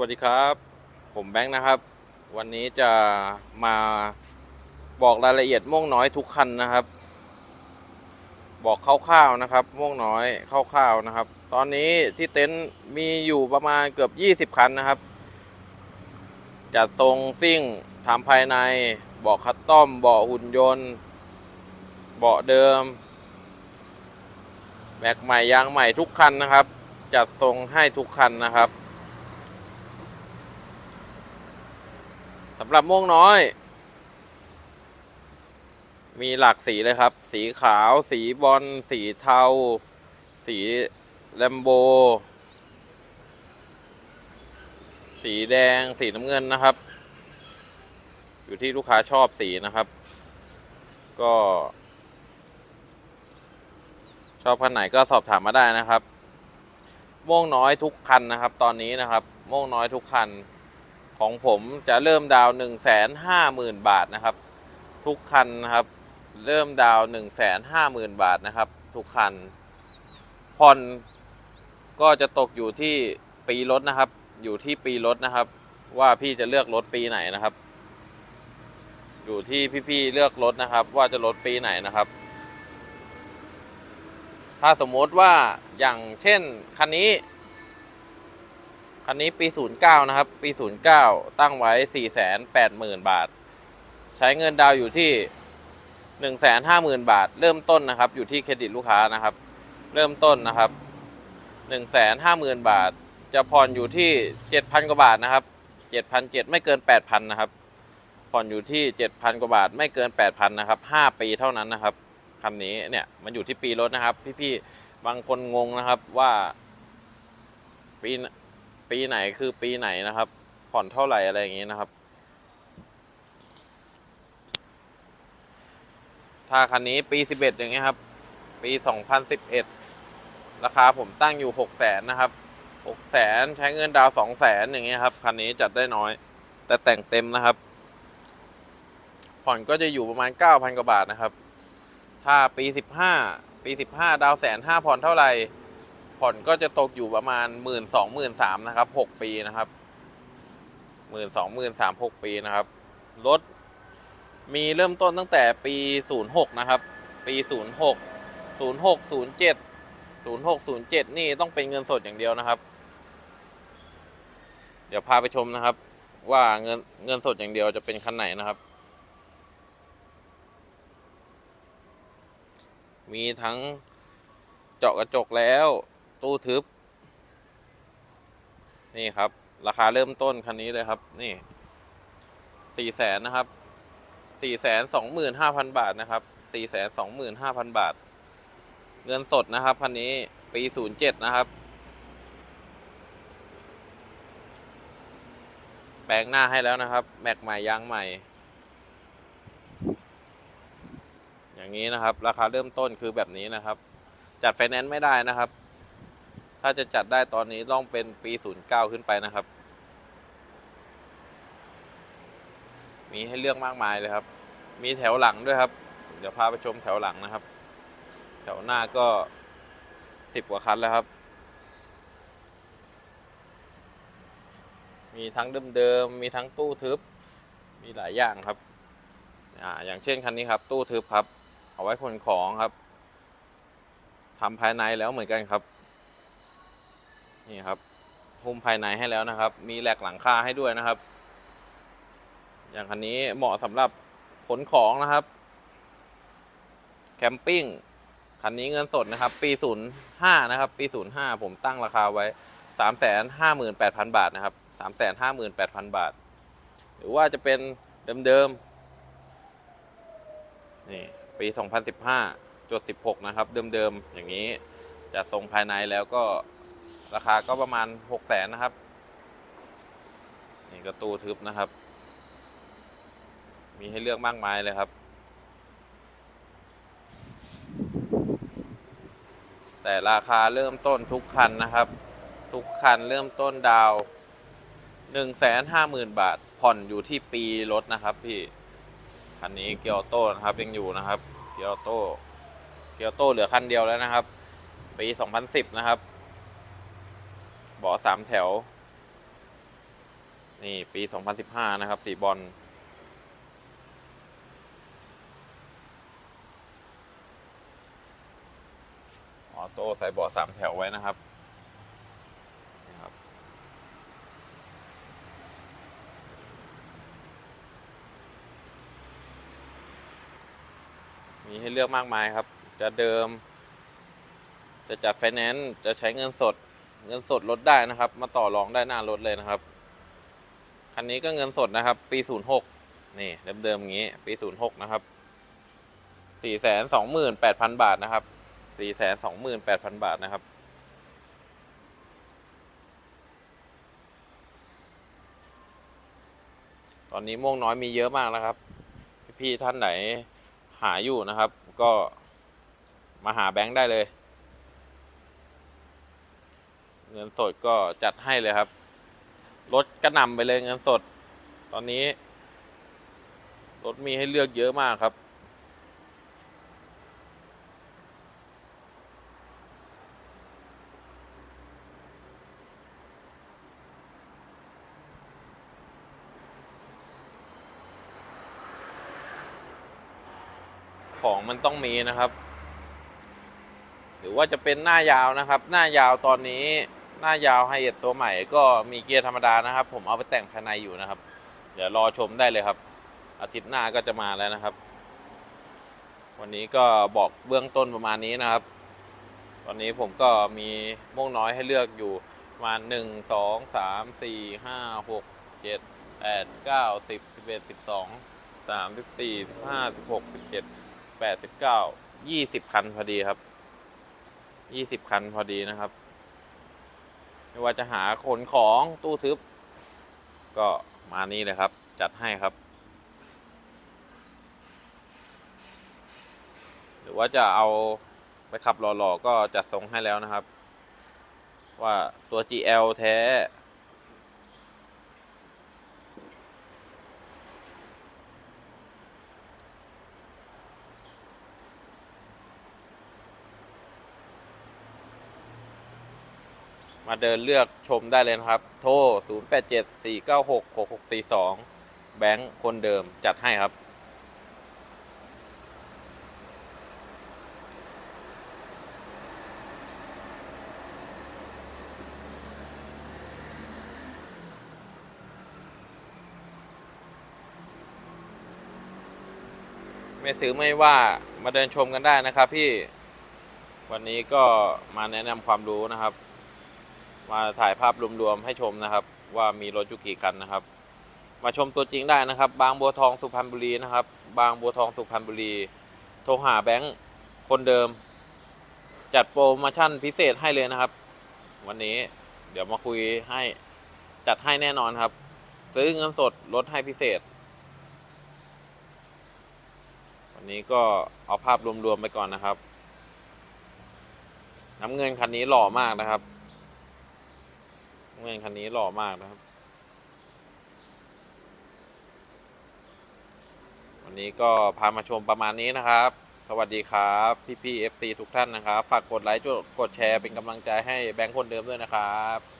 วัสดีครับ ผมแบงค์นะครับ วันนี้จะมาบอกรายละเอียดม่วงน้อยทุกคันนะครับ บอกคร่าวๆนะครับ ม่วงน้อยคร่าวๆนะครับ ตอนนี้ที่เต็นท์มีอยู่ประมาณเกือบ 20 คันนะครับ จัดทรงซิ่งทำภายในเบาะคัสตอมเบาะหุ่นยนต์เบาะเดิมแม็กใหม่ยางใหม่ทุกคันนะครับ จัดทรงให้ทุกคันนะครับ สำหรับม่วงน้อย มีหลากสีเลยครับ สีขาว สีบอล สีเทา สีแลมโบ สีแดง สีน้ำเงินนะครับ อยู่ที่ลูกค้าชอบสีนะครับ ก็ ชอบคันไหนก็สอบถามมาได้นะครับม่วงน้อยทุกคันนะครับ ตอนนี้นะครับม่วงน้อยทุกคัน ของผมจะเริ่มดาว1 5 0 0 0 0 บาทนะครับ ทุกคันนะครับ เริ่มดาว1 5 0 0 0 0 บาทนะครับ ทุกคันผ่อนก็จะตกอยู่ที่ปีรถนะครับ อยู่ที่ปีรถนะครับ ว่าพี่จะเลือกรถปีไหนนะครับ อยู่ที่พี่ๆเลือกรถนะครับ ว่าจะรถปีไหนนะครับ ถ้าสมมติว่าอย่างเช่นคันนี้ คันนี้ปี 09 นะครับ ปี 09 ตั้งไว้ 480,000 บาท ใช้เงินดาวอยู่ที่ 150,000 บาท เริ่มต้นนะครับ อยู่ที่เครดิตลูกค้านะครับ เริ่มต้นนะครับ 150,000 บาท จะผ่อนอยู่ที่ 7,000 กว่าบาทนะครับ 7,700 ไม่เกิน 8,000 นะครับ ผ่อนอยู่ที่ 7,000 กว่าบาท ไม่เกิน 8,000 นะครับ 5 ปีเท่านั้นนะครับคันนี้เนี่ยมันอยู่ที่ปีรถนะครับ พี่ๆ บางคนงงนะครับว่าปี ปีไหนคือปีไหนนะครับ ผ่อนเท่าไหร่อะไรอย่างนี้นะครับ ถ้าคันนี้ปี 11 อย่างเงี้ยครับ ปี 2011 ราคาผมตั้งอยู่ 6 0 0 0 0นะครับ 6 0 0 0 0ใช้เงินดาว2 0 0 0 0อย่างเงี้ยครับ คันนี้จัดได้น้อย แต่แต่งเต็มนะครับ ผ่อนก็จะอยู่ประมาณ 9,000 กว่าบาทนะครับ ถ้าปี 15 ปี 15 ดาวแสนห้าผ่อนเท่าไหร่ ผ่อนก็จะตกอยู่ประมาณหมื่นสองหมื่นสามนะครับหกปีนะครับหมื่นสองหมื่นสามหกปีนะครับรถมีเริ่มต้นตั้งแต่ปีศูนย์หกนะครับ ปีศูนย์หกศูนย์หกศูนย์เจ็ดศูนย์หกศูนย์เจ็ดนี่ต้องเป็นเงินสดอย่างเดียวนะครับ เดี๋ยวพาไปชมนะครับ ว่าเงินเงินสดอย่างเดียวจะเป็นคันไหนนะครับ มีทั้งเจาะกระจกแล้ว ตู้ทึบ นี่ครับ ราคาเริ่มต้นคันนี้เลยครับ นี่สี่แสนนะครับสี่แสนสองหมื่นห้าพันบาทนะครับสี่แสนสองหมื่นห้าพันบาท เงินสดนะครับคันนี้ปีศูนย์เจ็ดนะครับ แปลงหน้าให้แล้วนะครับ แม็กใหม่ยางใหม่ อย่างนี้นะครับ ราคาเริ่มต้นคือแบบนี้นะครับ จัดไฟแนนซ์ไม่ได้นะครับ ถ้าจะจัดได้ตอนนี้ต้องเป็นปี 09 ขึ้นไปนะครับ มีให้เลือกมากมายเลยครับ มีแถวหลังด้วยครับ เดี๋ยวพาไปชมแถวหลังนะครับ แถวหน้าก็สิบกว่าคันแล้วครับ มีทั้งเดิมๆ มีทั้งตู้ทึบ มีหลายอย่างครับอ่าอย่างเช่นคันนี้ครับ ตู้ทึบครับ เอาไว้ขนของครับทำภายในแล้วเหมือนกันครับ นี่ครับหุ้มภายในให้แล้วนะครับ มีแหลกหลังคาให้ด้วยนะครับ อย่างคันนี้เหมาะสำหรับขนของนะครับ แคมปิ้งคันนี้เงินสดนะครับ ปี 05 นะครับ ปี 05 ผมตั้งราคาไว้ 358,000 บาทนะครับ 358,000 บาท หรือว่าจะเป็นเดิมๆนี่ปี 2015จุด16 นะครับ เดิมๆอย่างนี้จะทรงภายในแล้วก็ ราคาก็ประมาณ6 0 0 0 0นนะครับ นี่ก็ตู้ทึบนะครับ มีให้เลือกมากมายเลยครับ แต่ราคาเริ่มต้นทุกคันนะครับ ทุกคันเริ่มต้นดาว1 5 0 0 0 0บาท ผ่อนอยู่ที่ปีรถนะครับพี่ คันนี้เกียวโต้นะครับยังอยู่นะครับ เกียวโต้เกียวโต้เหลือคันเดียวแล้วนะครับ ปี 2010 นะครับ บาะสามแถว นี่ปี 2015 นะครับ สีบอลออโต้ใส่เบาะสามแถวไว้นะครับนี่ครับ มีให้เลือกมากมายครับ จะเดิม จะจัดไฟแนนซ์ จะใช้เงินสด เงินสดลดได้นะครับ มาต่อรองได้หน้ารถเลยนะครับ คันนี้ก็เงินสดนะครับ ปี 06 นี่เดิมๆอย่างนี้ ปี 06 นะครับ 428,000 บาทนะครับ 428,000 บาทนะครับ ตอนนี้ม่วงน้อยมีเยอะมากนะครับ พี่ท่านไหนหาอยู่นะครับ ก็มาหาแบงค์ได้เลย เงินสดก็จัดให้เลยครับรถกระนำไปเลยเงินสด ตอนนี้รถมีให้เลือกเยอะมากครับ ของมันต้องมีนะครับ หรือว่าจะเป็นหน้ายาวนะครับ หน้ายาวตอนนี้ หน้ายาวไฮเอ็ดตัวใหม่ก็มีเกียร์ธรรมดานะครับ ผมเอาไปแต่งภายในอยู่นะครับ เดี๋ยวรอชมได้เลยครับ อาทิตย์หน้าก็จะมาแล้วนะครับ วันนี้ก็บอกเบื้องต้นประมาณนี้นะครับ ตอนนี้ผมก็มีม่วงน้อยให้เลือกอยู่ประมาณหนึ่งสองสามสี่ห้าหกเจ็ดแปดเก้าสิบสิบเอ็ดสิบสองสามสิบสี่สิบห้าสิบหกสิบเจ็ดแปดสิบเก้ายี่สิบคันพอดีครับยี่สิบคันพอดีนะครับ ไม่ว่าจะหาขนของตู้ทึบ ก็มานี้เลยครับ จัดให้ครับ หรือว่าจะเอาไปขับหล่อๆก็จัดทรงให้แล้วนะครับ ว่าตัว GL แท้ มาเดินเลือกชมได้เลยนะครับ โทร 0874966642 แบงค์คนเดิมจัดให้ครับไม่ซื้อไม่ว่ามาเดินชมกันได้นะครับพี่วันนี้ก็มาแนะนำความรู้นะครับ มาถ่ายภาพรวมๆให้ชมนะครับ ว่ามีรถอยู่กี่คันนะครับ มาชมตัวจริงได้นะครับ บางบัวทองสุพรรณบุรีนะครับ บางบัวทองสุพรรณบุรี โทรหาแบงค์คนเดิม จัดโปรโมชั่นพิเศษให้เลยนะครับ วันนี้เดี๋ยวมาคุยให้จัดให้แน่นอนครับ ซื้อเงินสดลดให้พิเศษ วันนี้ก็เอาภาพรวมๆไปก่อนนะครับน้ำเงินคันนี้หล่อมากนะครับ น้ำเงินคันนี้หล่อมากนะครับ วันนี้ก็พามาชมประมาณนี้นะครับ สวัสดีครับพี่พี่ๆ FC ทุกท่านนะครับ ฝากกดไลค์กดแชร์เป็นกำลังใจให้แบงค์คนเดิมด้วยนะครับ